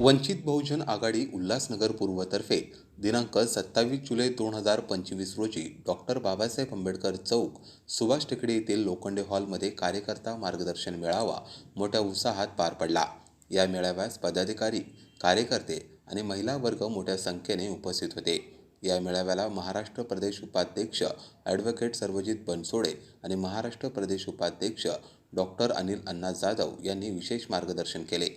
वंचित बहुजन आघाडी उल्हासनगर पूर्वतर्फे दिनांक सत्तावीस जुलै दोन हजार पंचवीस रोजी डॉक्टर बाबासाहेब आंबेडकर चौक सुभाष टेकडे येथील लोखंडे हॉलमध्ये कार्यकर्ता मार्गदर्शन मेळावा मोठ्या उत्साहात पार पडला. या मेळाव्यास पदाधिकारी कार्यकर्ते आणि महिला वर्ग मोठ्या संख्येने उपस्थित होते. या मेळाव्याला महाराष्ट्र प्रदेश उपाध्यक्ष ॲडव्होकेट सर्वजित बनसोडे आणि महाराष्ट्र प्रदेश उपाध्यक्ष डॉक्टर अनिल अण्णा जाधव यांनी विशेष मार्गदर्शन केले.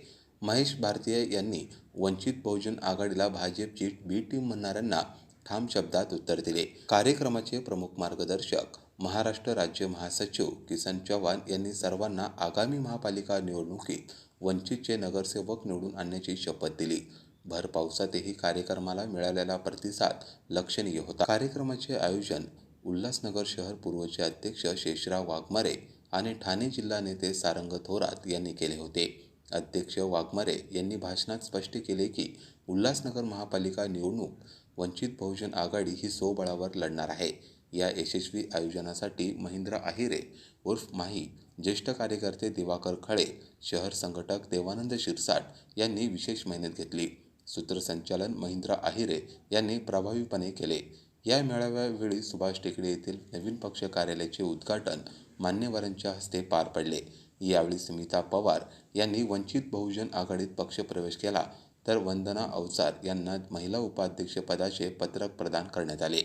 महेश भारतीय यांनी वंचित बहुजन आघाडीला भाजपची बी टीम म्हणणाऱ्यांना ठाम शब्दात उत्तर दिले. कार्यक्रमाचे प्रमुख मार्गदर्शक महाराष्ट्र राज्य महासचिव किसन चव्हाण यांनी सर्वांना आगामी महापालिका निवडणुकीत वंचितचे नगरसेवक निवडून आणण्याची शपथ दिली. भर पावसातही कार्यक्रमाला मिळालेला प्रतिसाद लक्षणीय होता. कार्यक्रमाचे आयोजन उल्हासनगर शहर पूर्वचे अध्यक्ष शेषराव वाघमारे आणि ठाणे जिल्हा नेते सारंग थोरात यांनी केले होते. अध्यक्ष वाघमारे यांनी भाषणात स्पष्ट केले की उल्हासनगर महापालिका निवडणूक वंचित बहुजन आघाडी ही सोबळावर लढणार आहे. या यशस्वी आयोजनासाठी महेंद्र आहिरे उर्फ माही ज्येष्ठ कार्यकर्ते दिवाकर खळे शहर संघटक देवानंद शिरसाट यांनी विशेष मेहनत घेतली. सूत्रसंचालन महिंद्रा आहिरे यांनी प्रभावीपणे केले. या मेळाव्यावेळी सुभाष टेकडे येथील नवीन पक्ष कार्यालयाचे उद्घाटन मान्यवरांच्या हस्ते पार पडले. यावेळी स्मिता पवार यांनी वंचित बहुजन आघाडीत पक्षप्रवेश केला तर वंदना अवचार यांना महिला उपाध्यक्षपदाचे पत्रक प्रदान करण्यात आले.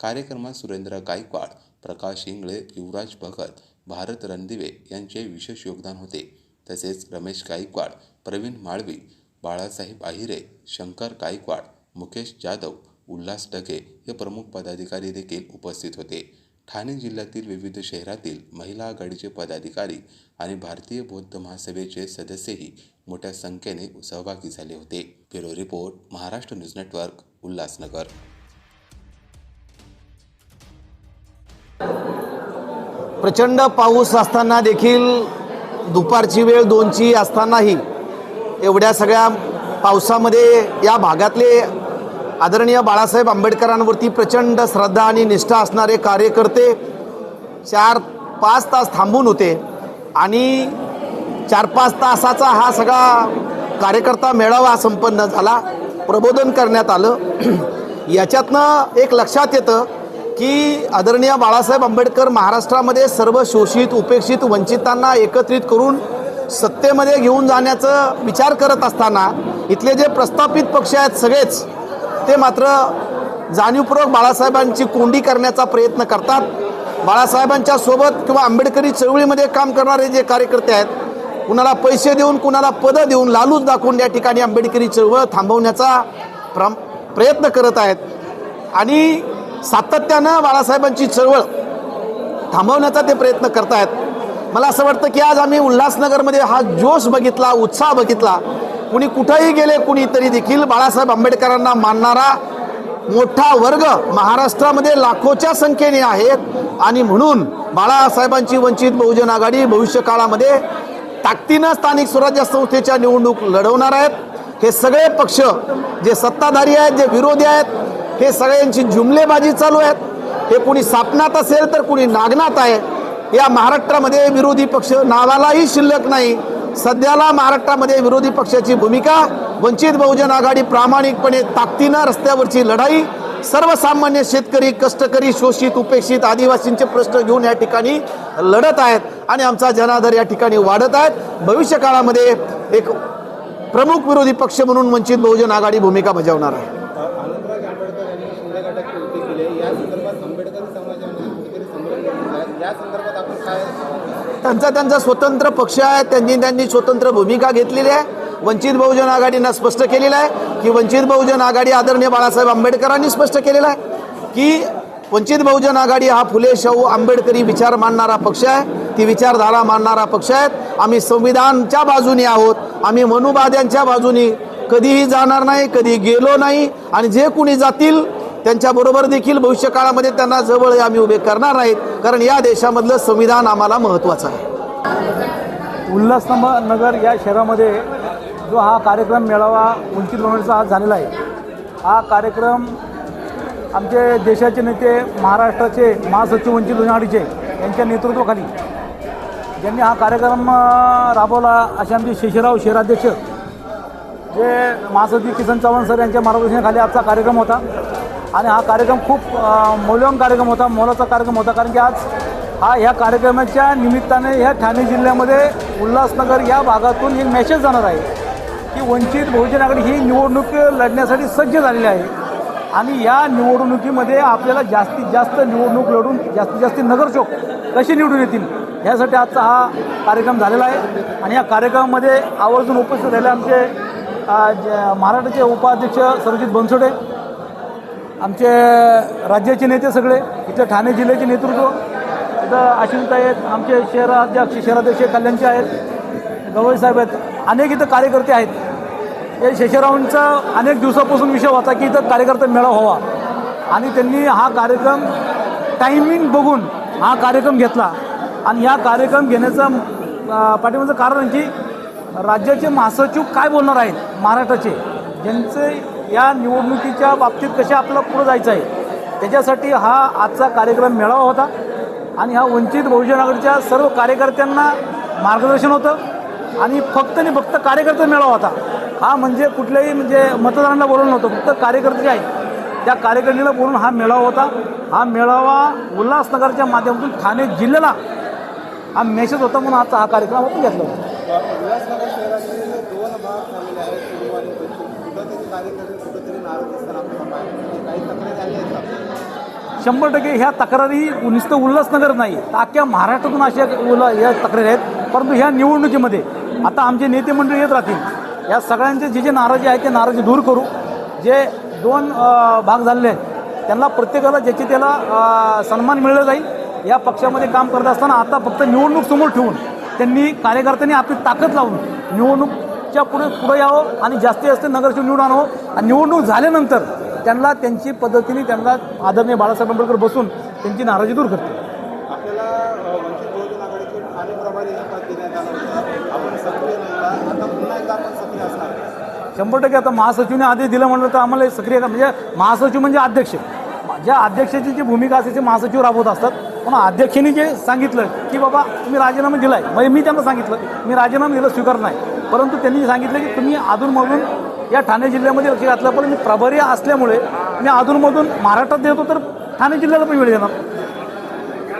कार्यक्रमात सुरेंद्र गायकवाड प्रकाश इंगळे युवराज भगत भारत रणदिवे यांचे विशेष योगदान होते. तसेच रमेश गायकवाड प्रवीण माळवी बाळासाहेब आहिरे शंकर गायकवाड मुकेश जाधव उल्हास ढगे हे प्रमुख पदाधिकारी देखील उपस्थित होते. ठाणे जिल्ह्यातील विविध शहरातील महिला आघाडीचे पदाधिकारी आणि भारतीय बौद्ध महासभेचे सदस्यही मोठ्या संख्येने सहभागी झाले होते. Bureau report Maharashtra news network Ulhasnagar. प्रचंड पाऊस असताना देखील दुपारची वेळ दोनची असतानाही एवढ्या सगळ्या पावसामध्ये या भागातले आदरणीय बाळासाहेब आंबेडकरांवरती प्रचंड श्रद्धा आणि निष्ठा असणारे कार्यकर्ते चार पाच तास थांबून होते आणि चार पाच तासाचा हा सगळा कार्यकर्ता मेळावा संपन्न झाला प्रबोधन करण्यात आलं. याच्यातनं एक लक्षात येतं की आदरणीय बाळासाहेब आंबेडकर महाराष्ट्रामध्ये सर्व शोषित उपेक्षित वंचितांना एकत्रित करून सत्तेमध्ये घेऊन जाण्याचं विचार करत असताना इथले जे प्रस्थापित पक्ष आहेत सगळेच ते मात्र जाणीवपूर्वक बाळासाहेबांची कोंडी करण्याचा प्रयत्न करतात. बाळासाहेबांच्या सोबत किंवा आंबेडकरी चळवळीमध्ये काम करणारे जे कार्यकर्ते आहेत कुणाला पैसे देऊन कुणाला पदं देऊन लालूच दाखवून या ठिकाणी आंबेडकरी चळवळ थांबवण्याचा प्रम प्रयत्न करत आहेत. आणि सातत्यानं बाळासाहेबांची चळवळ थांबवण्याचा ते प्रयत्न करत आहेत. मला असं वाटतं की आज आम्ही उल्हासनगरमध्ये हा जोश बघितला उत्साह बघितला. कुणी कुठंही गेले कुणी तरी देखील बाळासाहेब आंबेडकरांना मानणारा मोठा वर्ग महाराष्ट्रामध्ये लाखोच्या संख्येने आहेत. आणि म्हणून बाळासाहेबांची वंचित बहुजन आघाडी भविष्य काळामध्ये ताकदीनं स्थानिक स्वराज्य संस्थेच्या निवडणूक लढवणार आहेत. हे सगळे पक्ष जे सत्ताधारी आहेत जे विरोधी आहेत हे सगळ्यांची जुमलेबाजी चालू आहेत. हे कुणी सापनात असेल तर कुणी नागनात आहे. या महाराष्ट्रामध्ये विरोधी पक्ष नावालाही शिल्लक नाही. सध्याला महाराष्ट्रामध्ये विरोधी पक्षाची भूमिका वंचित बहुजन आघाडी प्रामाणिकपणे ताकदीनं रस्त्यावरची लढाई सर्वसामान्य शेतकरी कष्टकरी शोषित उपेक्षित आदिवासींचे प्रश्न घेऊन या ठिकाणी लढत आहेत आणि आमचा जनाधार या ठिकाणी वाढत आहेत. भविष्य काळामध्ये एक प्रमुख विरोधी पक्ष म्हणून वंचित बहुजन आघाडी भूमिका बजावणार आहे आनंदराज आंबेडकर यांनी शिंदे गटात कृती केली आहे या संदर्भात आंबेडकरी समाजामध्ये कुठेतरी संभ्रम निर्माण आहे या संदर्भात आपण काय त्यांचा त्यांचा स्वतंत्र पक्ष आहे. त्यांनी त्यांनी स्वतंत्र भूमिका घेतलेली आहे. वंचित बहुजन आघाडीनं स्पष्ट केलेलं आहे की वंचित बहुजन आघाडी आदरणीय बाळासाहेब आंबेडकरांनी स्पष्ट केलेलं आहे की वंचित बहुजन आघाडी हा फुले शाहू आंबेडकरी विचार मानणारा पक्ष आहे. ती विचारधारा मानणारा पक्ष आहे आम्ही संविधानच्या बाजूने आहोत. आम्ही मनुवाद्यांच्या बाजूने कधीही जाणार नाही कधी गेलो नाही. आणि जे कुणी जातील त्यांच्याबरोबर देखील भविष्य काळामध्ये त्यांना जवळ आम्ही उभे करणार नाहीत कारण या देशामधलं संविधान आम्हाला महत्त्वाचं आहे. उल्हासनगर नगर या शहरामध्ये जो हा कार्यक्रम मेळावा वंचित बहुजनचा आज झालेला आहे. हा कार्यक्रम आमचे देशाचे नेते महाराष्ट्राचे महासचिव वंचित लोणाडीचे यांच्या नेतृत्वाखाली ज्यांनी हा कार्यक्रम राबवला असे आमचे शेषराव शहराध्यक्ष जे महासचिव किसन चव्हाण सर यांच्या मार्गदर्शनाखाली आजचा कार्यक्रम होता. आणि हा कार्यक्रम खूप मौल्यवान कार्यक्रम होता मोलाचा कार्यक्रम होता. कारण की आज हा ह्या कार्यक्रमाच्या निमित्ताने ह्या ठाणे जिल्ह्यामध्ये उल्हासनगर या भागातून एक मेसेज जाणार आहे की वंचित बहुजन आघाडी ही निवडणूक लढण्यासाठी सज्ज झालेली आहे. आणि या निवडणुकीमध्ये आपल्याला जास्तीत जास्त निवडणूक लढून जास्तीत जास्त नगरचोक कसे निवडून येतील ह्यासाठी आजचा हा कार्यक्रम झालेला आहे. आणि या कार्यक्रमामध्ये आवर्जून उपस्थित राहिले आमचे महाराष्ट्राचे उपाध्यक्ष सरजित बनसोडे आमचे राज्याचे नेते सगळे इथं ठाणे जिल्ह्याचे नेतृत्व इथं आशिंत आहेत आमचे शहराध्यक्ष शहराध्यक्ष कल्याणचे आहेत गवळी साहेब आहेत अनेक इथं कार्यकर्ते आहेत. हे शेषरावांचा अनेक दिवसापासून विषय होता की इथं कार्यकर्ता मेळावा व्हावा. आणि त्यांनी हा कार्यक्रम टायमिंग बघून हा कार्यक्रम घेतला. आणि या कार्यक्रम घेण्याचं पाठिंबाचं कारण की राज्याचे महासचिव काय बोलणार आहेत? महाराष्ट्राचे. ज्यांचे या निवडणुकीच्या बाबतीत कसे आपल्याला पुढं जायचं आहे त्याच्यासाठी हा आजचा कार्यक्रम मेळावा होता. आणि हा वंचित बहुजन आघाडीच्या सर्व कार्यकर्त्यांना मार्गदर्शन होतं. आणि फक्त आणि फक्त कार्यकर्ते मेळावा होता. हा म्हणजे कुठल्याही म्हणजे मतदारांना बोलवलं नव्हतं फक्त कार्यकर्ते जे आहेत त्या कार्यकर्णीला बोलून हा मेळावा होता. हा मेळावा उल्हासनगरच्या माध्यमातून ठाणे जिल्ह्याला हा मेसेज होता म्हणून आजचा हा कार्यक्रम आपण घेतला होता. कार्यकर्ते नाराज असताना आपल्याला काही तक्रारी आल्या आहेत शंभर टक्के ह्या तक्रारी नुसतं उल्हासनगर नाही तर अख्ख्या महाराष्ट्रातून अशा उल्हा या तक्रारी आहेत. परंतु ह्या निवडणुकीमध्ये आता आमचे नेते मंडळी येत राहतील. या सगळ्यांचे जे जे नाराजी आहेत ते नाराजी दूर करू. जे दोन भाग झालेले आहेत त्यांना प्रत्येकाला ज्याचे त्याला सन्मान मिळला जाईल या पक्षामध्ये काम करत असताना आता फक्त निवडणूक समोर ठेवून त्यांनी कार्यकर्त्यांनी आपली ताकद लावून निवडणूक निवडणूकच्या पुढे पुढे यावं आणि जास्तीत जास्त नगरसेवक निवडून आणावं. आणि निवडणूक झाल्यानंतर त्यांना त्यांची पद्धतीने त्यांना आदरणीय बाळासाहेब आंबेडकर बसून त्यांची नाराजी दूर आहे. शंभर टक्के आता महासचिवने आदेश दिला म्हणलं तर आम्हाला सक्रिय म्हणजे महासचिव म्हणजे अध्यक्ष. ज्या अध्यक्षाची जी भूमिका असते ते महासचिव राबवत असतात. पण अध्यक्षांनी जे सांगितलं की बाबा तुम्ही राजीनामा दिलाय. म्हणजे मी त्यांना सांगितलं मी राजीनामा दिला स्वीकार नाही. परंतु त्यांनी सांगितलं की तुम्ही अधूनमधून या ठाणे जिल्ह्यामध्ये लक्ष घातलं. पण मी प्रभारी असल्यामुळे मी अधूनमधून महाराष्ट्रात देतो तर ठाणे जिल्ह्याला पण वेळ देणार.